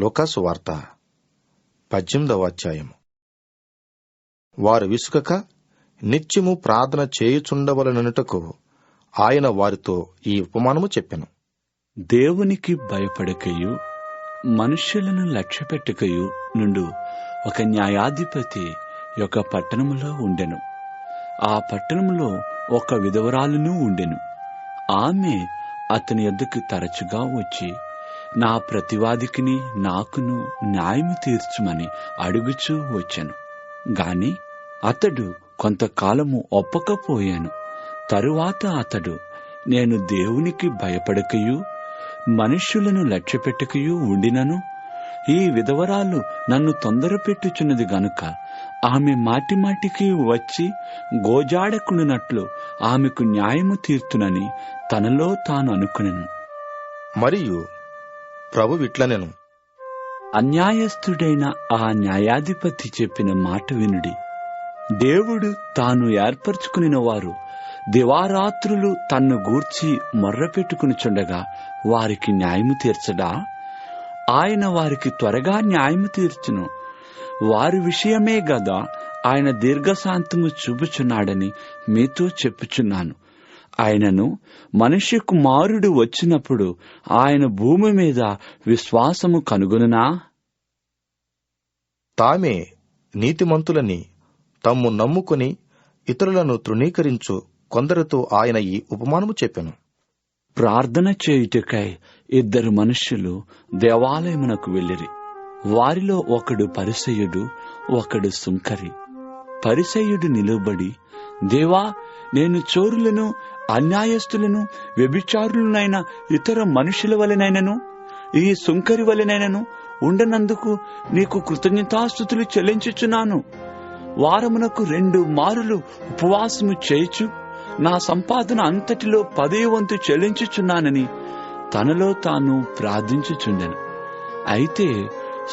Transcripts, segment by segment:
లోకాసు వార్త పద్దెనిమిదవ అధ్యాయము. వారు విసుకక నిత్యము ప్రార్థన చేయుచుండవలననుటకు ఆయన వారితో ఈ ఉపమానము చెప్పెను. దేవునికి భయపడకయు మనుష్యులను లక్ష్యపెట్టకయు నుండు ఒక న్యాయాధిపతి యొక్క పట్టణములో ఉండెను. ఆ పట్టణములో ఒక విధవరాలును ఉండెను. ఆమె అతని యొద్దకు తరచుగా వచ్చి నా ప్రతివాదికిని నాకును న్యాయము తీర్చుమని అడుగుచూ వచ్చాను. గాని అతడు కొంతకాలము ఒప్పకపోయాను. తరువాత అతడు నేను దేవునికి భయపడకయు మనుష్యులను లక్ష్యపెట్టకయు ఉండినను. ఈ విధవరాలు నన్ను తొందర పెట్టుచున్నది గనుక ఆమె మాటిమాటికి వచ్చి గోజాడకునున్నట్లు ఆమెకు న్యాయము తీర్తునని తనలో తాను అనుకునను మరియు ప్రభు విట్లనెను అన్యాయస్థుడైన ఆ న్యాయాధిపతి చెప్పిన మాట వినుడి. దేవుడు తాను ఏర్పరచుకునిన వారు దివారాత్రులు తన్ను గూర్చి మొర్రపెట్టుకునిచుండగా వారికి న్యాయము తీర్చడా? ఆయన వారికి త్వరగా న్యాయము తీర్చును. వారి విషయమే గదా ఆయన దీర్ఘశాంతము చూపుచున్నాడని మీతో చెప్పుచున్నాను. ఆయనను మనుష్య కుమారుడు వచ్చినప్పుడు ఆయన భూమి మీద విశ్వాసము కనుగొనునా? తామే నీతిమంతులని తమ్ము నమ్ముకొని ఇతరులను తృణీకరించు కొందరితో ఆయన ఈ ఉపమానము చెప్పెను. ప్రార్థన చేయుటకై ఇద్దరు మనుష్యులు దేవాలయమునకు వెళ్ళిరి. వారిలో ఒకడు పరిసయుడు ఒకడు సుంకరి. పరిసయుడు నిలువబడి దేవా నేను చోరులను అన్యాయస్తులను వ్యభిచారులనైన ఇతర మనుషుల వలెనైనను ఈ సుంకరి వలెనైనను ఉండనందుకు నీకు కృతజ్ఞతాస్థుతులు చెల్లించుచున్నాను. వారమునకు రెండు మారులు ఉపవాసము చేయుచు నా సంపాదన అంతటిలో పదే వంతు చెల్లించుచున్నానని తనలో తాను ప్రార్థించుచుండెను. అయితే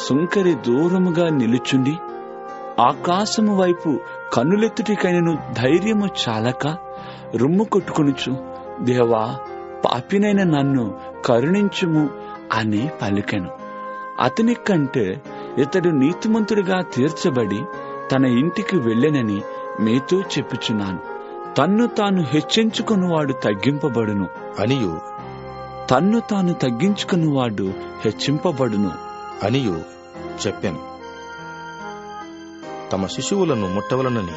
సుంకరి దూరముగా నిలుచుండి ఆకాశము వైపు కన్నులెత్తుటికైనను ధైర్యము చాలక రుమ్ము కొట్టుకొనుచు. దేవా పాపినైన నన్ను కరుణించుము అని పలికెను. అతని కంటే ఇతడు నీతిమంతుడిగా తీర్చబడి తన ఇంటికి వెళ్ళెనని మీతో చెప్పుచున్నాను. తన్ను తాను హెచ్చించుకునివాడు తగ్గింపబడును. అనియు. తన్ను తాను తగ్గించుకునివాడు హెచ్చింపబడును. అనియు చెప్పెను. తమ శిశువులను ముట్టవలనని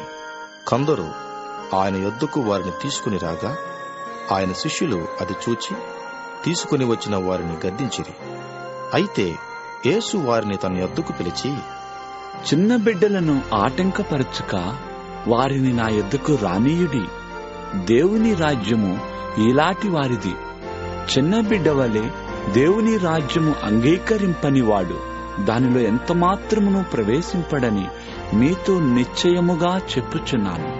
కొందరు ఆయన యొద్దకు వారిని తీసుకుని రాగా ఆయన శిష్యులు అది చూచి తీసుకుని వచ్చిన వారిని గద్దించిరి. అయితే యేసు వారిని తన యొద్దకు పిలిచి చిన్న బిడ్డలను ఆటంకపరచుక వారిని నా యొద్దకు రానీయుడి. దేవుని రాజ్యము ఇలాంటి వారిది. చిన్న బిడ్డ వలె దేవుని రాజ్యము అంగీకరింపని వాడు దానిలో ఎంతమాత్రమును ప్రవేశింపడని మీతో నిశ్చయముగా చెప్పుచున్నాను.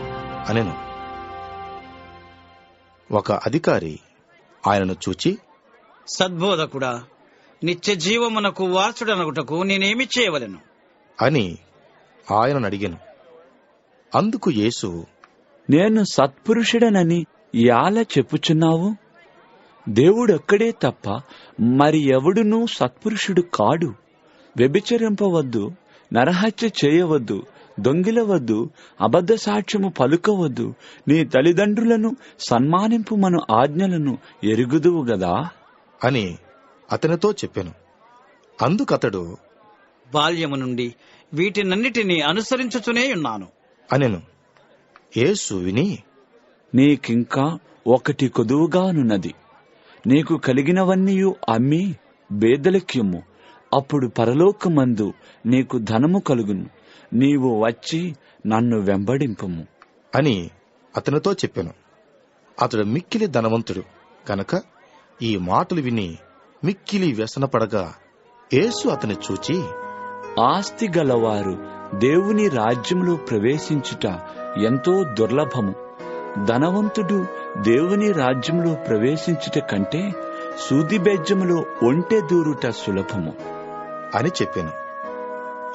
అనెను. ఒక అధికారి ఆయనను చూచి సద్బోధకుడా నిత్య జీవమునకు వారసుడనగుటకు నేనేమి చేయవలెను? అని ఆయనను అడిగాను. అందుకు యేసు నేను సత్పురుషుడనని యాల చెప్పుచున్నావు? దేవుడొక్కడే తప్ప మరి ఎవడునూ సత్పురుషుడు కాడు. వ్యభిచరింపవద్దు నరహత్య చేయవద్దు దొంగిలవద్దు అబద్ధ సాక్ష్యము పలుకవద్దు. నీ తల్లిదండ్రులను సన్మానింపు మన ఆజ్ఞలను ఎరుగుదువు గదా? అని అతనితో చెప్పాను. అందుకతడు బాల్యము నుండి వీటినన్నిటినీ అనుసరించుతూనే ఉన్నాను. అనెను. యేసు విని నీకింకా ఒకటి కొదువుగానున్నది. నీకు కలిగినవన్నీయు అమ్మి బేదలక్యము. అప్పుడు పరలోకమందు నీకు ధనము కలుగును. నీవు వచ్చి నన్ను వెంబడింపము. అని అతనితో చెప్పాను. అతడు మిక్కిలి ధనవంతుడు. కనుక ఈ మాటలు విని మిక్కిలి వ్యసనపడగా యేసు అతని చూచి ఆస్తి గలవారు దేవుని రాజ్యంలో ప్రవేశించుట ఎంతో దుర్లభము. ధనవంతుడు దేవుని రాజ్యంలో ప్రవేశించుట కంటే సూది బెజ్జములో ఒంటె దూరుట సులభము. అని చెప్పాను.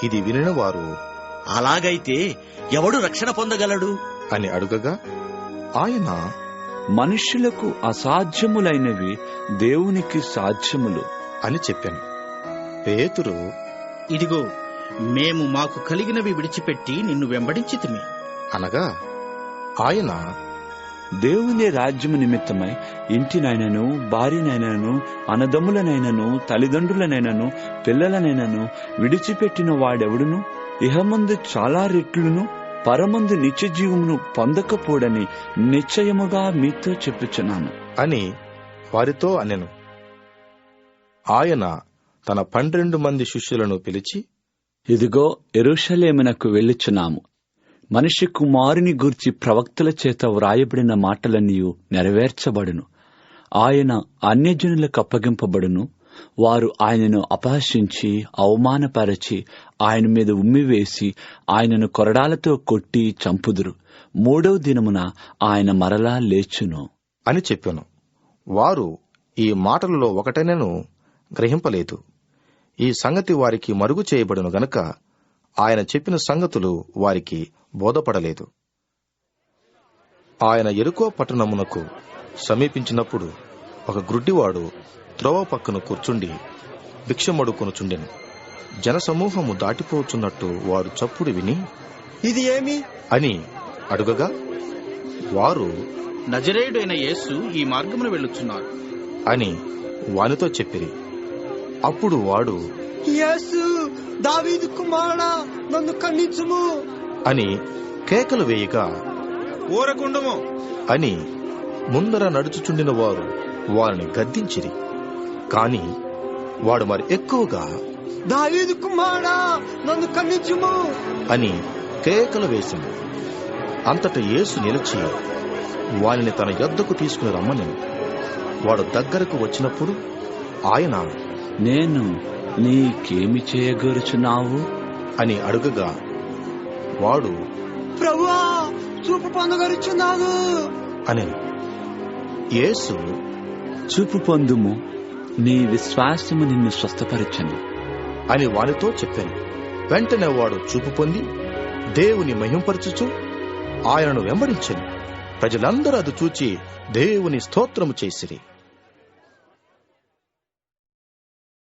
ఇది వినిన వారు అలాగైతే ఎవడు రక్షణ పొందగలడు? అని అడుగగా ఆయన మనుష్యులకు అసాధ్యములైనవి దేవునికి సాధ్యములు అని చెప్పాను. పేతురు ఇదిగో మేము మాకు కలిగినవి విడిచిపెట్టి నిన్ను వెంబడించితిమి. అనగా ఆయన దేవుని రాజ్యము నిమిత్తమై ఇంటినైనను భార్యనైనను అన్నదమ్ములనైనను తల్లిదండ్రులనైనను పిల్లలనైనను విడిచిపెట్టిన వాడెవడును? ఇహమందు చాలా రెట్లును పరమందు నిత్య జీవమును పొందకపోడని నిశ్చయముగా మీతో చెప్పుచున్నాను. అని వారితో అనెను. ఆయన తన పన్నెండు మంది శిష్యులను పిలిచి ఇదిగో ఎరుషలేమునకు వెళ్ళుచున్నాము. మనిషి కుమారుని గూర్చి ప్రవక్తల చేత వ్రాయబడిన మాటలన్నీ నెరవేర్చబడును. ఆయన అన్యజనులకు అప్పగింపబడును. వారు ఆయనను అపహసించి అవమానపరచి ఆయన మీద ఉమ్మివేసి ఆయనను కొరడాలతో కొట్టి చంపుదురు. మూడవ దినమున ఆయన మరలా లేచును. అని చెప్పాను. వారు ఈ మాటలలో ఒకటైనను గ్రహింపలేదు. ఈ సంగతి వారికి మరుగు చేయబడును గనుక ఆయన చెప్పిన సంగతులు వారికి బోధపడలేదు. ఆయన ఎరుకో పట్టణమునకు సమీపించినప్పుడు ఒక గ్రుడ్డివాడు త్రోవ పక్కన కూర్చుండి భిక్షమడుకొనుచుండెను జనసమూహము దాటిపోచున్నట్టు వాడు చప్పుడు విని ఇది ఏమి? అని అడుగగా వారు నజరేయుడైన యేసు ఈ మార్గమున వెళ్ళుచున్నాడు అని వానితో చెప్పిరి. అప్పుడు వాడు యేసు దావీదు కుమారుడా నన్ను ఖండించుము. అని కేకలు వేయగా ఊరకుండము. అని ముందర నడుచుచుండిన వారు వారిని గద్దించిరి. కాని వాడు మరి ఎక్కువగా దావీదు నన్ను అని కేకలు వేసింది. అంతట యేసు నిలిచి వానిని తన యొద్దకు తీసుకుని రమ్మని వాడు దగ్గరకు వచ్చినప్పుడు ఆయన నేను నీకేమి చేయగోరుచున్నావు? అని అడుగగా వాడు ప్రభువా చూపు పొందగరుచున్నాను అని యేసు చూపు పొందుము. నీ విశ్వాసము నిన్ను స్వస్థపరచను. అని వానితో చెప్పాను. వెంటనే వాడు చూపు పొంది దేవుని మహింపరచుచు ఆయనను వెంబడించను. ప్రజలందరూ అది చూచి దేవుని స్తోత్రము చేసిరి.